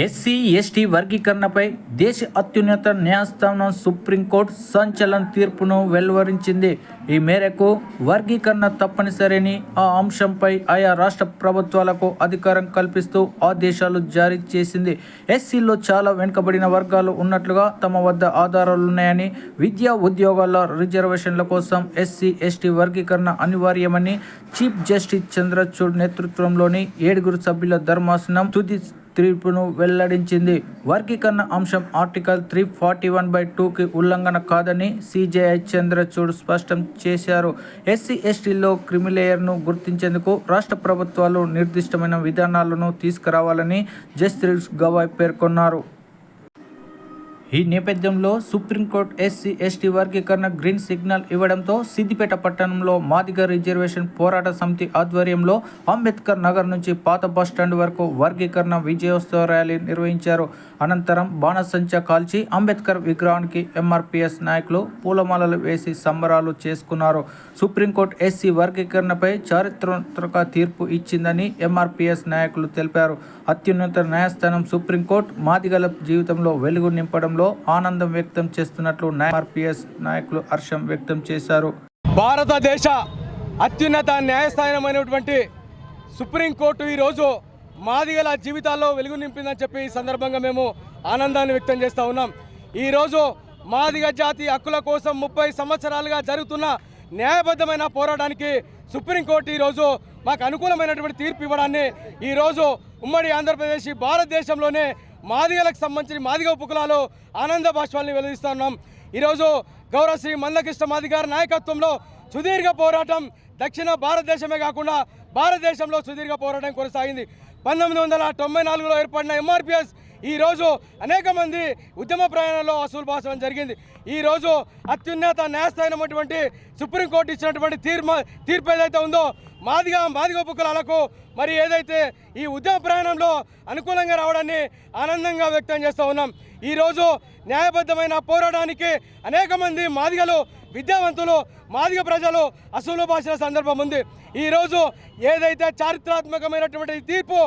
SC ST వర్గీకరణపై దేశ అత్యున్నత న్యాయస్థానం సుప్రీంకోర్టు సంచలన తీర్పును వెలువరించింది. ఈ మేరకు వర్గీకరణ తప్పనిసరిని ఆ అంశంపై ఆయా రాష్ట్ర ప్రభుత్వాలకు అధికారం కల్పిస్తూ ఆదేశాలు జారీ చేసింది. ఎస్సీలో చాలా వెనుకబడిన వర్గాలు ఉన్నట్లుగా తమ వద్ద ఆధారాలున్నాయని విద్యా ఉద్యోగాల రిజర్వేషన్ల కోసం ఎస్సీ ఎస్టీ వర్గీకరణ అనివార్యమని చీఫ్ జస్టిస్ చంద్రచూడ్ నేతృత్వంలోని ఏడుగురు సభ్యుల ధర్మాసనం తుది తీర్పును వెల్లడించింది. వర్గీకరణ అంశం article three forty one by టూకి ఉల్లంఘన కాదని సిజేఐ చంద్రచూడ్ స్పష్టం చేశారు. ఎస్సీ ఎస్టీలో క్రిమిలేయర్ను గుర్తించేందుకు రాష్ట్ర ప్రభుత్వాలు నిర్దిష్టమైన విధానాలను తీసుకురావాలని జస్టిస్ గవాయ్ పేర్కొన్నారు. ఈ నేపథ్యంలో సుప్రీంకోర్టు ఎస్సీ ఎస్టీ వర్గీకరణ గ్రీన్ సిగ్నల్ ఇవ్వడంతో సిద్దిపేట పట్టణంలో మాదిగ రిజర్వేషన్ పోరాట సమితి ఆధ్వర్యంలో అంబేద్కర్ నగర్ నుంచి పాత బస్టాండ్ వరకు వర్గీకరణ విజయోత్సవ ర్యాలీ నిర్వహించారు. అనంతరం బాణసంచా కాల్చి అంబేద్కర్ విగ్రహానికి ఎంఆర్పిఎస్ నాయకులు పూలమాలలు వేసి సంబరాలు చేసుకున్నారు. సుప్రీంకోర్టు ఎస్సీ వర్గీకరణపై చారిత్రాత్మక తీర్పు ఇచ్చిందని ఎంఆర్పిఎస్ నాయకులు తెలిపారు. అత్యున్నత న్యాయస్థానం సుప్రీంకోర్టు మాదిగల జీవితంలో వెలుగు నింపడంలో ఆనందం వ్యక్తం చేస్తున్నట్లు ఆర్పిఎస్ నాయకులు హర్షం వ్యక్తం చేశారు. భారతదేశ అత్యున్నత న్యాయస్థానమైనటువంటి సుప్రీంకోర్టు ఈరోజు మాదిగల జీవితాల్లో వెలుగు నింపిందని చెప్పి ఈ సందర్భంగా మేము ఆనందాన్ని వ్యక్తం చేస్తూ ఉన్నాం. ఈరోజు మాదిగ జాతి హక్కుల కోసం ముప్పై సంవత్సరాలుగా జరుగుతున్న న్యాయబద్ధమైన పోరాటానికి సుప్రీంకోర్టు ఈరోజు మాకు అనుకూలమైనటువంటి తీర్పు ఇవ్వడాన్ని ఈరోజు ఉమ్మడి ఆంధ్రప్రదేశ్ భారతదేశంలోనే మాదిగలకు సంబంధించిన మాదిగ ఉపకులాలు ఆనంద భాష్పాలని వెలువరిస్తూ ఉన్నాం. ఈరోజు గౌరవ శ్రీ మందకృష్ణ మాదిగారి నాయకత్వంలో సుదీర్ఘ పోరాటం దక్షిణ భారతదేశమే కాకుండా భారతదేశంలో సుదీర్ఘ పోరాటం కొనసాగింది. పంతొమ్మిది వందల తొంభై నాలుగులో ఏర్పడిన ఎంఆర్పిఎస్ ఈరోజు అనేక మంది ఉద్యమ ప్రయాణంలో వసూలు బాసడం జరిగింది. ఈరోజు అత్యున్నత న్యాయస్థానమైనటువంటి సుప్రీంకోర్టు ఇచ్చినటువంటి తీర్మా తీర్పు ఏదైతే ఉందో మాదిగా మాదిగ ఉపకులాలకు మరి ఏదైతే ఈ ఉద్యమ ప్రయాణంలో అనుకూలంగా రావడాన్ని ఆనందంగా వ్యక్తం చేస్తూ ఉన్నాం. ఈరోజు న్యాయబద్ధమైన పోరాటానికి అనేక మంది మాదిగలు విద్యావంతులు మాదిగ ప్రజలు అసూలు భాషల సందర్భం ఉంది. ఈరోజు ఏదైతే చారిత్రాత్మకమైనటువంటి తీర్పు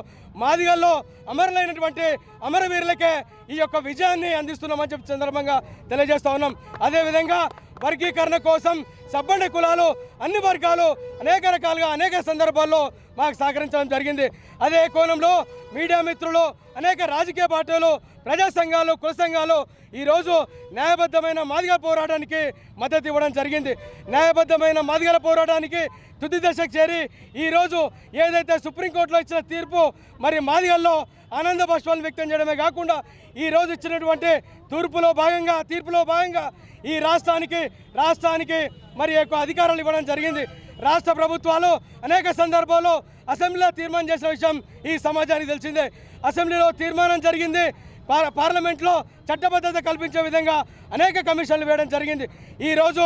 మాదిగల్లో అమరులైనటువంటి అమరవీరులకే ఈ యొక్క విజయాన్ని అందిస్తున్నామని చెప్పి సందర్భంగా తెలియజేస్తా ఉన్నాం. అదేవిధంగా వర్గీకరణ కోసం సబ్బండి కులాలు అన్ని వర్గాలు అనేక రకాలుగా అనేక సందర్భాల్లో మాకు సహకరించడం జరిగింది. అదే కోణంలో మీడియా మిత్రులు అనేక రాజకీయ పార్టీలు ప్రజా సంఘాలు కుల సంఘాలు ఈరోజు న్యాయబద్ధమైన మాదిగల పోరాటానికి మద్దతు ఇవ్వడం జరిగింది. న్యాయబద్ధమైన మాదిగల పోరాటానికి తుది దశకు చేరి ఈరోజు ఏదైతే సుప్రీంకోర్టులో ఇచ్చిన తీర్పు మరి మాదిగల్లో ఆనంద బాష్పాలను వ్యక్తం చేయడమే కాకుండా ఈ రోజు ఇచ్చినటువంటి తూర్పులో భాగంగా తీర్పులో భాగంగా ఈ రాష్ట్రానికి రాష్ట్రానికి మరి ఎక్కువ అధికారాలు ఇవ్వడం జరిగింది. రాష్ట్ర ప్రభుత్వాలు అనేక సందర్భాల్లో అసెంబ్లీలో తీర్మానం చేసిన విషయం ఈ సమాజానికి తెలిసిందే. అసెంబ్లీలో తీర్మానం జరిగింది. పార్ పార్లమెంట్లో చట్టబద్ధత కల్పించే విధంగా అనేక కమిషన్లు వేయడం జరిగింది. ఈరోజు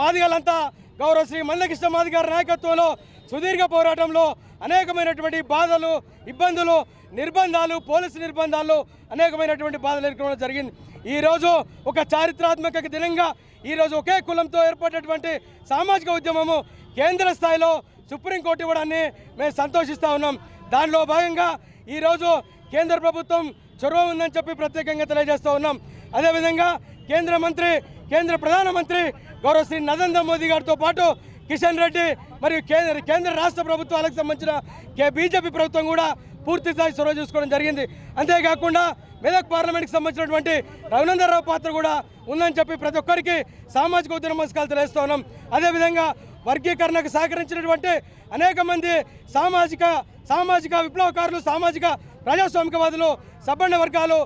మాదిగలంతా గౌరవ శ్రీ మందకృష్ణ మాదిగారి నాయకత్వంలో సుదీర్ఘ పోరాటంలో అనేకమైనటువంటి బాధలు ఇబ్బందులు నిర్బంధాలు పోలీసు నిర్బంధాలు అనేకమైనటువంటి బాధలు ఎదుర్కోవడం జరిగింది. ఈరోజు ఒక చారిత్రాత్మక దినంగా ఈరోజు ఒకే కులంతో ఏర్పడినటువంటి సామాజిక ఉద్యమము కేంద్ర స్థాయిలో సుప్రీంకోర్టు ఇవ్వడాన్ని మేము సంతోషిస్తూ ఉన్నాం. దానిలో భాగంగా ఈరోజు కేంద్ర ప్రభుత్వం చొరవ ఉందని చెప్పి ప్రత్యేకంగా తెలియజేస్తూ ఉన్నాం. అదేవిధంగా కేంద్ర మంత్రి కేంద్ర ప్రధానమంత్రి గౌరవ శ్రీ నరేంద్ర మోదీ గారితో పాటు కిషన్ రెడ్డి మరియు కేంద్ర కేంద్ర రాష్ట్ర ప్రభుత్వాలకు సంబంధించిన కే బీజేపీ ప్రభుత్వం కూడా పూర్తి స్థాయి చొరవ చూసుకోవడం జరిగింది. అంతేకాకుండా మెదక్ పార్లమెంట్కి సంబంధించినటువంటి రఘునందరావు పాత్ర కూడా ఉందని చెప్పి ప్రతి ఒక్కరికి సామాజిక ఉద్యమ నమస్కారాలు తెలియజేస్తూ ఉన్నాం. అదేవిధంగా వర్గీకరణకు సహకరించినటువంటి అనేక మంది సామాజిక సామాజిక విప్లవకారులు సామాజిక ప్రజాస్వామికవాదులు సబ్బండ వర్గాలు